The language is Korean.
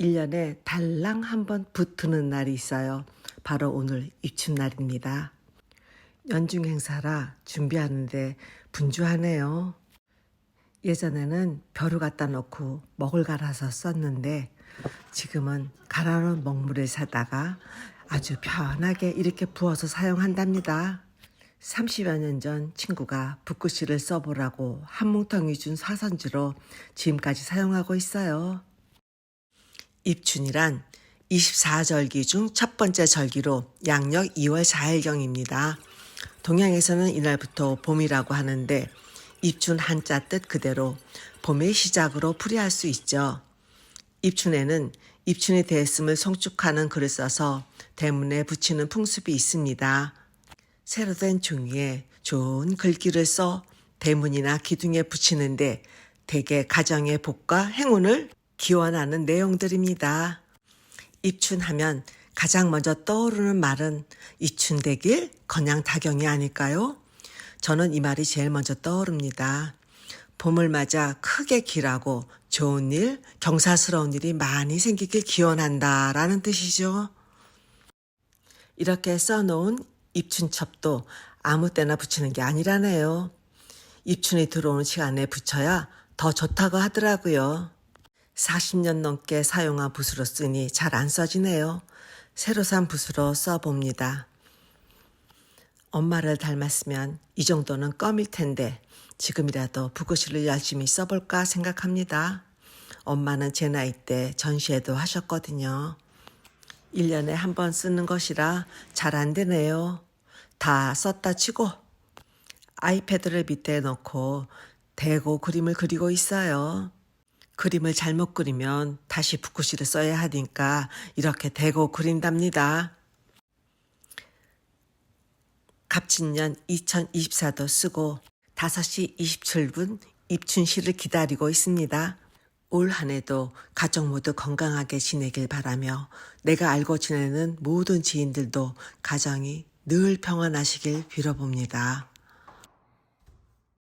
1년에 달랑 한 번 붙는 날이 있어요. 바로 오늘 입춘날입니다. 연중 행사라 준비하는데 분주하네요. 예전에는 벼루 갖다 놓고 먹을 갈아서 썼는데 지금은 갈아놓은 먹물을 사다가 아주 편하게 이렇게 부어서 사용한답니다. 30여 년 전 친구가 붓글씨를 써보라고 한 뭉텅이 준 사선지로 지금까지 사용하고 있어요. 입춘이란 24절기 중 첫 번째 절기로 양력 2월 4일경입니다. 동양에서는 이날부터 봄이라고 하는데 입춘 한자 뜻 그대로 봄의 시작으로 풀이할 수 있죠. 입춘에는 입춘이 되었음을 송축하는 글을 써서 대문에 붙이는 풍습이 있습니다. 새로 된 종이에 좋은 글귀를 써 대문이나 기둥에 붙이는데 대개 가정의 복과 행운을 기원하는 내용들입니다. 입춘하면 가장 먼저 떠오르는 말은 입춘되길 건양타경이 아닐까요? 저는 이 말이 제일 먼저 떠오릅니다. 봄을 맞아 크게 길하고 좋은 일, 경사스러운 일이 많이 생기길 기원한다 라는 뜻이죠. 이렇게 써놓은 입춘첩도 아무 때나 붙이는 게 아니라네요. 입춘이 들어오는 시간에 붙여야 더 좋다고 하더라고요. 40년 넘게 사용한 붓으로 쓰니 잘 안 써지네요. 새로 산 붓으로 써봅니다. 엄마를 닮았으면 이 정도는 껌일 텐데 지금이라도 붓글씨를 열심히 써볼까 생각합니다. 엄마는 제 나이 때 전시회도 하셨거든요. 1년에 한 번 쓰는 것이라 잘 안 되네요. 다 썼다 치고 아이패드를 밑에 놓고 대고 그림을 그리고 있어요. 그림을 잘못 그리면 다시 붓글씨를 써야 하니까 이렇게 대고 그린답니다. 갑진년 2024도 쓰고 5시 27분 입춘시를 기다리고 있습니다. 올 한 해도 가족 모두 건강하게 지내길 바라며 내가 알고 지내는 모든 지인들도 가정이 늘 평안하시길 빌어봅니다.